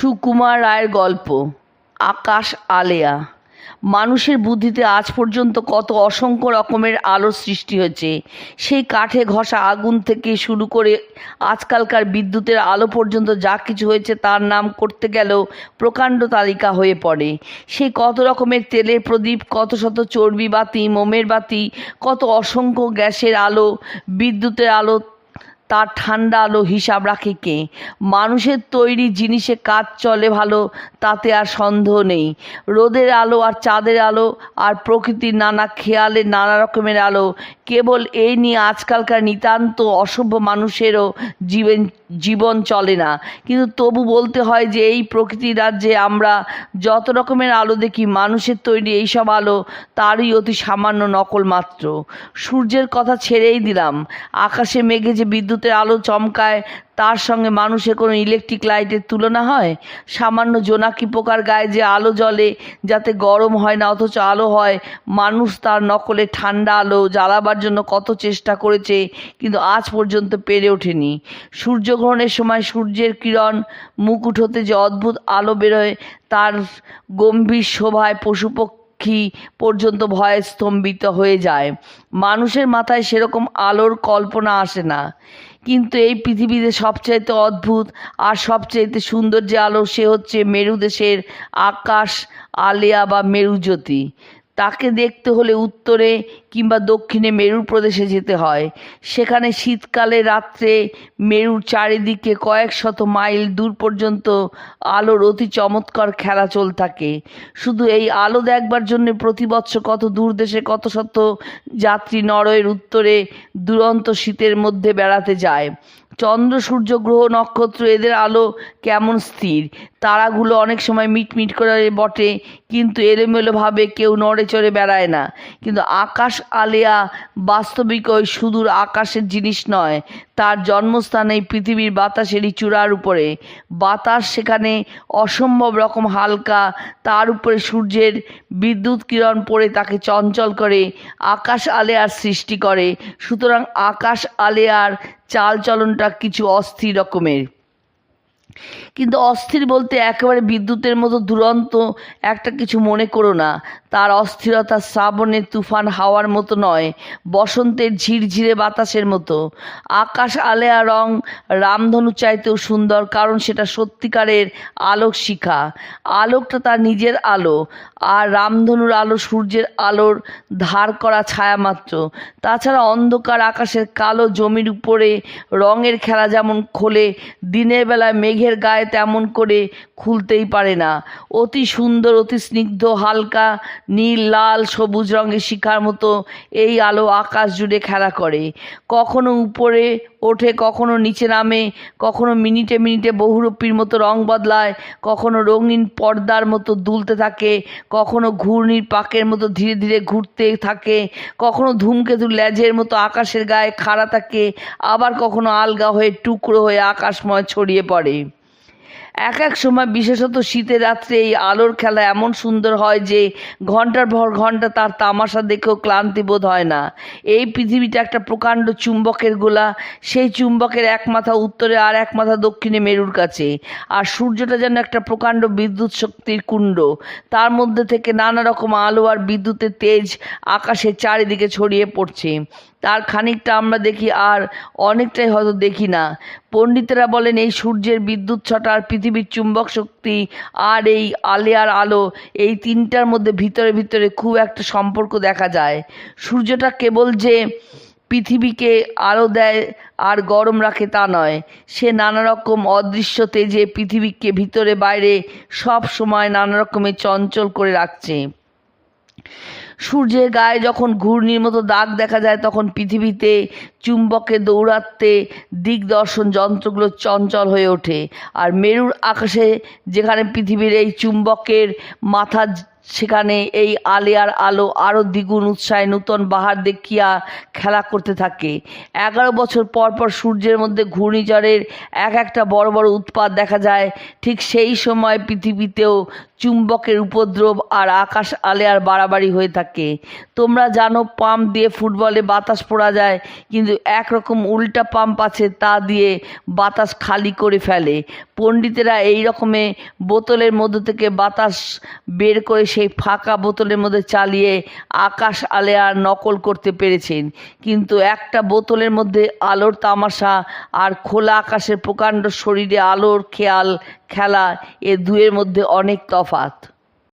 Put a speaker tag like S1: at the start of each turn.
S1: সুকুমার রায়ের গল্প, আকাশ আলেয়া। মানুষের বুদ্ধিতে আজ পর্যন্ত কত অসংখ্য রকমের আলোর সৃষ্টি হয়েছে। সেই কাঠে ঘষা আগুন থেকে শুরু করে আজকালকার বিদ্যুতের আলো পর্যন্ত যা কিছু হয়েছে তার নাম করতে গেলেও প্রকাণ্ড তালিকা হয়ে পড়ে। সেই কত রকমের তেলের প্রদীপ, কত শত চর্বি বাতি, মোমের বাতি, কত অসংখ্য গ্যাসের আলো, বিদ্যুতের আলো তার ঠান্ডা আলো হিসাব রাখে কে? মানুষের তৈরি জিনিসে কাজ চলে ভালো, তাতে আর সন্দেহ নেই। রোদের আলো আর চাঁদের আলো আর প্রকৃতির নানা খেয়ালের নানা রকমের আলো। কেবল এই নিয়ে আজকালকার নিতান্ত অসভ্য মানুষেরও জীবন জীবন চলে না। কিন্তু তবু বলতে হয় যে এই প্রকৃতির রাজ্যে আমরা যত রকমের আলো দেখি, মানুষের তৈরি এইসব আলো তারই অতি সামান্য নকল মাত্র। সূর্যের কথা ছেড়েই দিলাম। আকাশে মেঘে যে বিদ্যুতের আলো চমকায়, তার সঙ্গে মানুষের কোনো ইলেকট্রিক লাইটের তুলনা হয়? সামান্য জোনাকি পোকার গায়ে যে আলো জ্বলে, যাতে গরম হয় না, অথচ আলো হয়, মানুষ তার নকলে ঠান্ডা আলো জ্বালাবার জন্য কত চেষ্টা করেছে, কিন্তু আজ পর্যন্ত পেরে ওঠেনি। সূর্যগ্রহণের সময় সূর্যের কিরণ, মুকুট হতে যে অদ্ভুত আলো বেরোয়, তার গম্ভীর শোভায় পশুপক্ষী পক্ষী পর্যন্ত ভয়ে স্তম্ভিত হয়ে যায়। মানুষের মাথায় সেরকম আলোর কল্পনা আসে না। কিন্তু এই পৃথিবীতে সবচাইতে অদ্ভুত আর সবচাইতে সুন্দর যে আলো, সে হচ্ছে মেরু দেশের আকাশ, আলিয়া বা মেরুজ্যোতি। তাকে দেখতে হলে উত্তরে কিংবা দক্ষিণে মেরুর প্রদেশে যেতে হয়। সেখানে শীতকালে রাত্রে মেরুর চারিদিকে কয়েক শত মাইল দূর পর্যন্ত আলোর অতি চমৎকার খেলা চল থাকে। শুধু এই আলো দেখবার জন্য প্রতি বৎসর কত দূর দেশে কত শত যাত্রী নরয়ের উত্তরে দুরন্ত শীতের মধ্যে বেড়াতে যায়। চন্দ্র, সূর্য, গ্রহ, নক্ষত্র, এদের আলো কেমন স্থির? তারাগুলো অনেক সময় মিটমিট করে বটে, কিন্তু এলোমেলোভাবে কেউ নড়ে চড়ে বেড়ায় না। কিন্তু আকাশ আলেয়া বাস্তবিক ওই সুদূর আকাশের জিনিস নয়। তার জন্মস্থান এই পৃথিবীর বাতাসেরই চূড়ার উপরে। বাতাস সেখানে অসম্ভব রকম হালকা, তার উপরে সূর্যের বিদ্যুৎ কিরণ পড়ে তাকে চঞ্চল করে, আকাশ আলেয়ার সৃষ্টি করে। সুতরাং আকাশ আলেয়ার চাল চলনটা কিছু অস্থির রকমের। কিন্তু অস্থির বলতে একেবারে বিদ্যুতের মতো দুরন্ত একটা কিছু মনে করো না। তার অস্থিরতা শ্রাবণের তুফান হাওয়ার মতো নয়, বসন্তের ঝিরঝিরে বাতাসের মতো। আকাশ আলেয়া রং, রামধনু চাইতেও সুন্দর, কারণ সেটা সত্যিকারের আলোক শিখা। আলোকটা তার নিজের আলো, আর রামধনুর আলো সূর্যের আলোর ধার করা ছায়া মাত্র। তাছাড়া অন্ধকার আকাশের কালো জমির উপরে রঙের খেলা যেমন খোলে, দিনের বেলায় মেঘের গায়ে তেমন করে খুলতেই পারে না। অতি সুন্দর, অতি স্নিগ্ধ, হালকা নীল, লাল, সবুজ রঙের শিখার মতো এই আলো আকাশ জুড়ে খেলা করে। কখনো উপরে ওঠে, কখনো নিচে নামে, কখনো মিনিটে মিনিটে বহুরূপীর মতো রং বদলায়, কখনো রঙিন পর্দার মতো দুলতে থাকে, কখনো ঘূর্ণির পাকের মতো ধীরে ধীরে ঘুরতে থাকে, কখনো ধূমকেতুর লেজের মতো আকাশের গায়ে খাড়া থাকে, আবার কখনো আলগা হয়ে টুকরো হয়ে আকাশময় ছড়িয়ে পড়ে। এক এক সময়, বিশেষত শীতের রাত্রে এই আলোর খেলা এমন সুন্দর হয় যে, ঘণ্টার পর ঘণ্টা তার তামাশা দেখেও ক্লান্তি বোধ হয় না। এই পৃথিবীটা একটা প্রকাণ্ড চুম্বকের গোলা। সেই চুম্বকের এক মাথা উত্তরে আর এক মাথা দক্ষিণে মেরুর কাছে। আর সূর্যটা যেন একটা প্রকাণ্ড বিদ্যুৎ শক্তির কুণ্ড। তার মধ্যে থেকে নানা রকম আলো আর বিদ্যুতের তেজ আকাশের চারিদিকে ছড়িয়ে পড়ছে। তার খানিকটা আমরা দেখি, আর অনেকটাই হয়তো দেখি না। পণ্ডিতেরা বলেন, এই সূর্যের বিদ্যুৎ ছটা আর পৃথিবীর চুম্বক শক্তি আর এই আলেয়ার আলো, এই তিনটার মধ্যে ভিতরে ভিতরে খুব একটা সম্পর্ক দেখা যায়। সূর্যটা কেবল যে পৃথিবীকে আলো দেয় আর গরম রাখে তা নয়, সে নানা রকম অদৃশ্য তেজে পৃথিবীকে ভিতরে বাইরে সব সময় নানা রকমের চঞ্চল করে রাখছে। সূর্যের গায়ে যখন ঘূর্ণির মতো দাগ দেখা যায়, তখন পৃথিবীতে চুম্বকে দৌড়াতে দিকদর্শন যন্ত্রগুলো চঞ্চল হয়ে ওঠে। আর মেরুর আকাশে যেখানে পৃথিবীর এই চুম্বকের মাথা সেখানে এই আলেয়ার আলো আরও দ্বিগুণ উৎসাহে নূতন বাহার দেখিয়া খেলা করতে থাকে। এগারো বছর পর পর সূর্যের মধ্যে ঘূর্ণিঝড়ের এক একটা বড় বড় উৎপাত দেখা যায়। ঠিক সেই সময় পৃথিবীতেও চুম্বকের উপদ্রব আর আকাশ আলেয়ার বাড়াবাড়ি হয়ে থাকে। তোমরা জানো, পাম্প দিয়ে ফুটবলে বাতাস পড়া যায়, কিন্তু একরকম উল্টা পাম্প আছে তা দিয়ে বাতাস খালি করে ফেলে। পণ্ডিতেরা এই রকমে বোতলের মধ্যে থেকে বাতাস বের করে সেই ফাঁকা বোতলের মধ্যে চালিয়ে আকাশ আলেয়ার নকল করতে পেরেছেন। কিন্তু একটা বোতলের মধ্যে আলোর তামাশা আর খোলা আকাশের প্রকাণ্ড শরীরে আলোর খেয়াল, খেলা, এ দুয়ের মধ্যে অনেক তফাৎ।